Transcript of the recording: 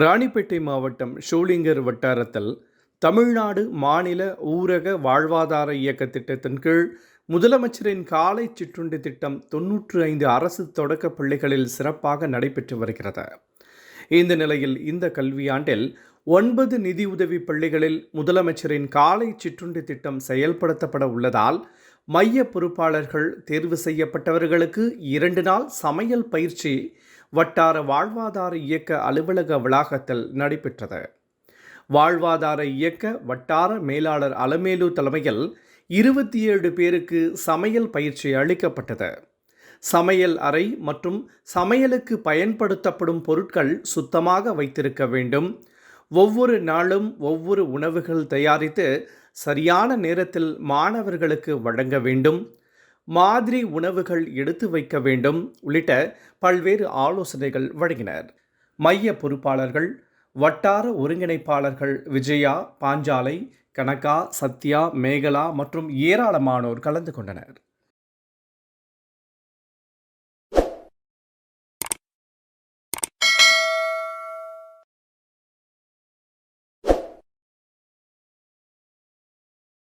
ராணிப்பேட்டை மாவட்டம் ஷோலிங்கர் வட்டாரத்தில் தமிழ்நாடு மாநில ஊரக வாழ்வாதார இயக்க திட்டத்தின் கீழ் முதலமைச்சரின் காலை சிற்றுண்டி திட்டம் தொன்னூற்று ஐந்து அரசு தொடக்க பள்ளிகளில் சிறப்பாக நடைபெற்று வருகிறது. இந்த நிலையில் இந்த கல்வியாண்டில் ஒன்பது நிதியுதவி பள்ளிகளில் முதலமைச்சரின் காலை சிற்றுண்டி திட்டம் செயல்படுத்தப்பட உள்ளதால் மைய பொறுப்பாளர்கள் தேர்வு செய்யப்பட்டவர்களுக்கு இரண்டு நாள் சமையல் பயிற்சி வட்டார வாழ்வாதார இயக்க அலுவலக வளாகத்தில் நடைபெற்றது. வாழ்வாதார இயக்க வட்டார மேலாளர் அலமேலு தலைமையில் இருபத்தி ஏழு பேருக்கு சமையல் பயிற்சி அளிக்கப்பட்டது. சமையல் அறை மற்றும் சமையலுக்கு பயன்படுத்தப்படும் பொருட்கள் சுத்தமாக வைத்திருக்க வேண்டும். ஒவ்வொரு நாளும் ஒவ்வொரு உணவுகள் தயாரித்து சரியான நேரத்தில் மாணவர்களுக்கு வழங்க வேண்டும். மாதிரி உணவுகள் எடுத்து வைக்க வேண்டும் உள்ளிட்ட பல்வேறு ஆலோசனைகள் வழங்கினர். மைய பொறுப்பாளர்கள் வட்டார ஒருங்கிணைப்பாளர்கள் விஜயா பாஞ்சாலை கனகா சத்யா மேகலா மற்றும் ஏராளமானோர் கலந்து கொண்டனர்.